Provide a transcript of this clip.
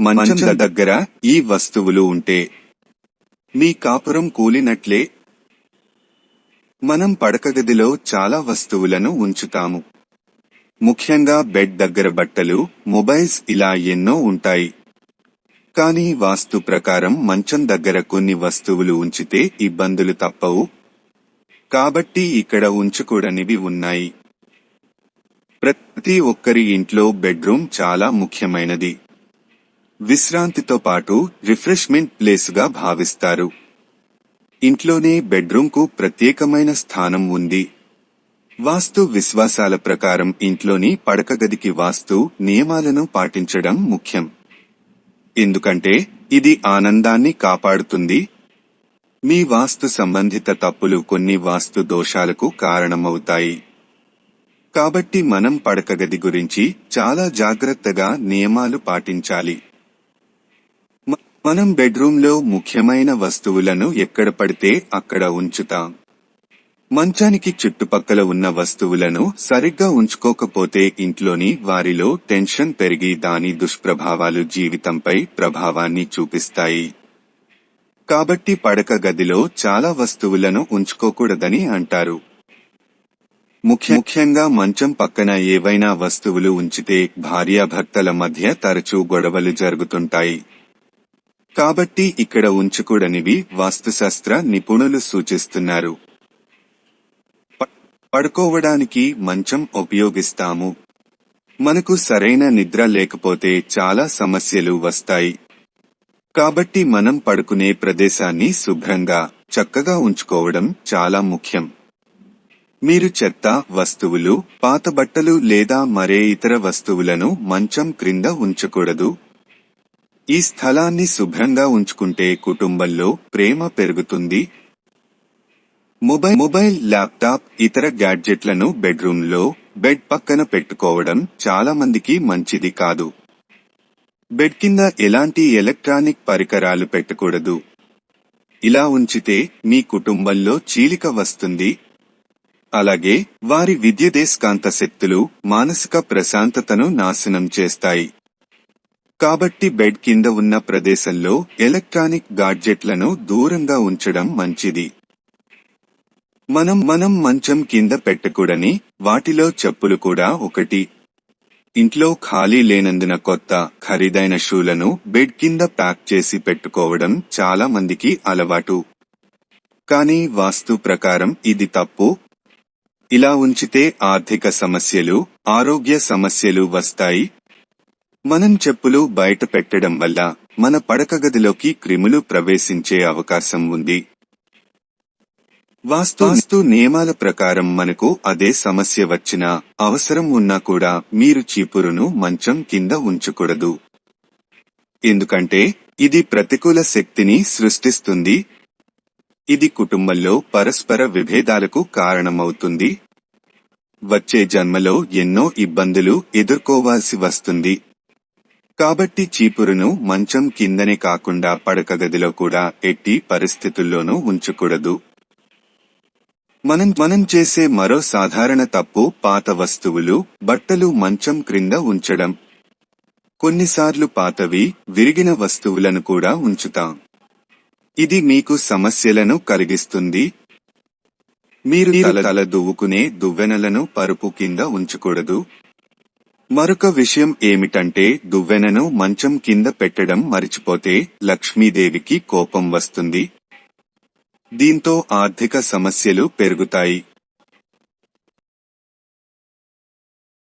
మంచం దగ్గర ఈ వస్తువులు ఉంటే మీ కాపురం కూలినట్లే. మనం పడకగదిలో చాలా వస్తువులను ఉంచుతాము. ముఖ్యంగా బెడ్ దగ్గర బట్టలు మొబైల్స్ ఇలా ఎన్నో ఉంటాయి. కానీ వాస్తు ప్రకారం మంచం దగ్గర కొన్ని వస్తువులు ఉంచితే ఇబ్బందులు తప్పవు. కాబట్టి ఇక్కడ ఉంచకూడనివి ఉన్నాయి. ప్రతి ఒక్కరి ఇంట్లో బెడ్రూమ్ చాలా ముఖ్యమైనది. విశ్రాంతితో పాటు రిఫ్రెష్మెంట్ ప్లేసుగా భావిస్తారు. ఇంట్లోనే బెడ్రూమ్కు ప్రత్యేకమైన స్థానం ఉంది. వాస్తు విశ్వాసాల ప్రకారం ఇంట్లోని పడకగదికి వాస్తు నియమాలను పాటించడం ముఖ్యం. ఎందుకంటే ఇది ఆనందాన్ని కాపాడుతుంది. మీ వాస్తు సంబంధిత తప్పులు కొన్ని వాస్తు దోషాలకు కారణమవుతాయి. కాబట్టి మనం పడకగది గురించి చాలా జాగ్రత్తగా నియమాలు పాటించాలి. మనం బెడ్రూమ్లో ముఖ్యమైన వస్తువులను ఎక్కడ పడితే అక్కడ ఉంచుతాం. మంచానికి చుట్టుపక్కల ఉన్న వస్తువులను సరిగ్గా ఉంచుకోకపోతే ఇంట్లోని వారిలో టెన్షన్ పెరిగి దాని దుష్ప్రభావాలు జీవితంపై ప్రభావాన్ని చూపిస్తాయి. కాబట్టి పడక గదిలో చాలా వస్తువులను ఉంచుకోకూడదని అంటారు. ముఖ్య- ముఖ్యంగా మంచం పక్కన ఏవైనా వస్తువులు ఉంచితే భార్యాభర్తల మధ్య తరచూ గొడవలు జరుగుతుంటాయి. కాబట్టి ఇక్కడ ఉంచకూడనివి వాస్తుశాస్త్ర నిపుణులు సూచిస్తున్నారు. పడుకోవడానికి మంచం ఉపయోగిస్తాము. మనకు సరైన నిద్ర లేకపోతే చాలా సమస్యలు వస్తాయి. కాబట్టి మనం పడుకునే ప్రదేశాన్ని శుభ్రంగా చక్కగా ఉంచుకోవడం చాలా ముఖ్యం. మీరు చెత్త వస్తువులు పాత బట్టలు లేదా మరే ఇతర వస్తువులను మంచం క్రింద ఉంచకూడదు. ఈ స్థలాన్ని శుభ్రంగా ఉంచుకుంటే కుటుంబంలో ప్రేమ పెరుగుతుంది. మొబైల్ మొబైల్ ల్యాప్టాప్ ఇతర గ్యాడ్జెట్లను బెడ్రూమ్లో బెడ్ పక్కన పెట్టుకోవడం చాలా మందికి మంచిది కాదు. బెడ్ కింద ఎలాంటి ఎలక్ట్రానిక్ పరికరాలు పెట్టకూడదు. ఇలా ఉంచితే మీ కుటుంబంలో చీలిక వస్తుంది. అలాగే వారి విద్యుదేస్కాంత శక్తులు మానసిక ప్రశాంతతను నాశనం చేస్తాయి. కాబట్టి బెడ్ కింద ఉన్న ప్రదేశంలో ఎలక్ట్రానిక్ గాడ్జెట్లను దూరంగా ఉంచడం మంచిది. మనం మనం మంచం కింద పెట్టకూడని వాటిలో చెప్పులు కూడా ఒకటి. ఇంట్లో ఖాళీ లేనందున కొత్త ఖరీదైన షూలను బెడ్ కింద ప్యాక్ చేసి పెట్టుకోవడం చాలా మందికి అలవాటు. కానీ వాస్తు ప్రకారం ఇది తప్పు. ఇలా ఉంచితే ఆర్థిక సమస్యలు ఆరోగ్య సమస్యలు వస్తాయి. మనం చెప్పులు బయట పెట్టడం వల్ల మన పడక గదిలోకి క్రిములు ప్రవేశించే అవకాశం ఉంది. వాస్తు వాస్తు నియమాల ప్రకారం మనకు అదే సమస్య వచ్చినా అవసరం ఉన్నా కూడా మీరు చీపురును మంచం కింద ఉంచకూడదు. ఎందుకంటే ఇది ప్రతికూల శక్తిని సృష్టిస్తుంది. ఇది కుటుంబంలో పరస్పర విభేదాలకు కారణమవుతుంది. వచ్చే జన్మలో ఎన్నో ఇబ్బందులు ఎదుర్కోవాల్సి వస్తుంది. కాబట్టి చీపురును మంచం కిందనే కాకుండా పడక గదిలో కూడా ఎట్టి పరిస్థితుల్లోనూ ఉంచకూడదు. మనం మనం చేసే మరో సాధారణ తప్పు పాత వస్తువులు బట్టలు మంచం క్రింద ఉంచడం. కొన్నిసార్లు పాతవి విరిగిన వస్తువులను కూడా ఉంచుతాం. ఇది మీకు సమస్యలను కలిగిస్తుంది. మీరు తల తల దువ్వుకునే దువ్వెనలను పరుపు కింద ఉంచకూడదు. మరొక విషయం ఏమిటంటే దువ్వెనను మంచం కింద పెట్టడం మరిచిపోతే లక్ష్మీదేవికి కోపం వస్తుంది. దీంతో ఆర్థిక సమస్యలు పెరుగుతాయి.